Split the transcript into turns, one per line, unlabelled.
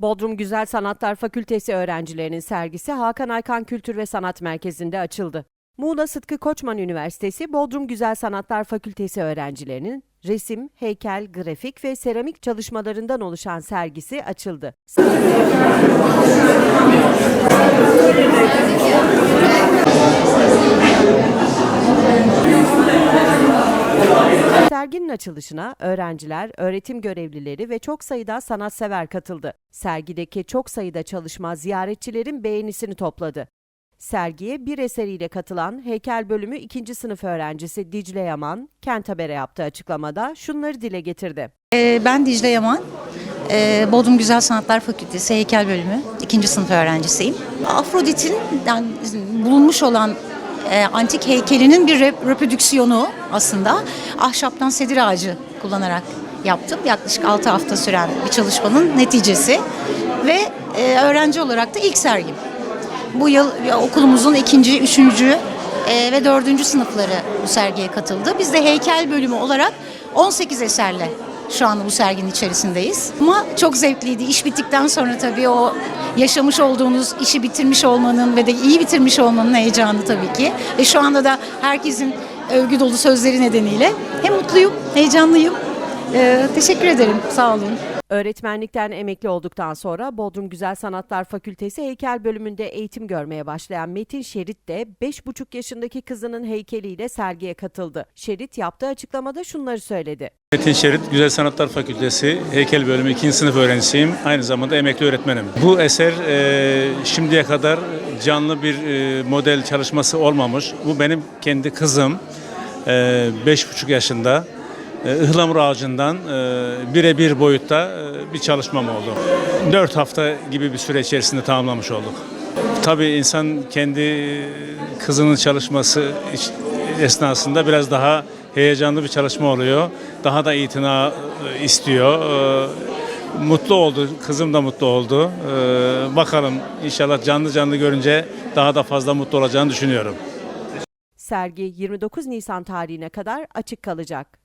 Bodrum Güzel Sanatlar Fakültesi öğrencilerinin sergisi Hakan Aykan Kültür ve Sanat Merkezi'nde açıldı. Muğla Sıtkı Koçman Üniversitesi Bodrum Güzel Sanatlar Fakültesi öğrencilerinin resim, heykel, grafik ve seramik çalışmalarından oluşan sergisi açıldı. Serginin açılışına öğrenciler, öğretim görevlileri ve çok sayıda sanatsever katıldı. Sergideki çok sayıda çalışma ziyaretçilerin beğenisini topladı. Sergiye bir eseriyle katılan heykel bölümü 2. sınıf öğrencisi Dicle Yaman, Kent Haber'e yaptığı açıklamada şunları dile getirdi.
Ee, Ben Dicle Yaman. Ee, Bodrum Güzel Sanatlar Fakültesi Heykel Bölümü 2. sınıf öğrencisiyim. Afrodit'in yani bulunmuş olan e, antik heykelinin bir rep- reprodüksiyonu aslında ahşaptan sedir ağacı kullanarak yaptım. Yaklaşık 6 hafta süren bir çalışmanın neticesi ve e, öğrenci olarak da ilk sergim. Bu yıl okulumuzun ikinci, üçüncü e, ve dördüncü sınıfları bu sergiye katıldı. Biz de heykel bölümü olarak 18 eserle şu anda bu serginin içerisindeyiz. Ama çok zevkliydi. İş bittikten sonra tabii o yaşamış olduğunuz işi bitirmiş olmanın ve de iyi bitirmiş olmanın heyecanı tabii ki. Ve şu anda da herkesin övgü dolu sözleri nedeniyle hem mutluyum, heyecanlıyım. E, teşekkür ederim. Sağ olun.
Öğretmenlikten emekli olduktan sonra Bodrum Güzel Sanatlar Fakültesi heykel bölümünde eğitim görmeye başlayan Metin Şerit de 5,5 yaşındaki kızının heykeliyle sergiye katıldı. Şerit yaptığı açıklamada şunları söyledi.
Metin Şerit Güzel Sanatlar Fakültesi Heykel Bölümü 2. sınıf öğrencisiyim. Aynı zamanda emekli öğretmenim. Bu eser e, şimdiye kadar canlı bir e, model çalışması olmamış. Bu benim kendi kızım. 5,5 yaşında. E, ıhlamur ağacından e, birebir boyutta e, bir çalışmam oldu. 4 hafta gibi bir süre içerisinde tamamlamış olduk. Tabii insan kendi kızının çalışması esnasında biraz daha heyecanlı bir çalışma oluyor. Daha da itina istiyor. Mutlu oldu, kızım da mutlu oldu. Bakalım inşallah canlı canlı görünce daha da fazla mutlu olacağını düşünüyorum.
Sergi 29 Nisan tarihine kadar açık kalacak.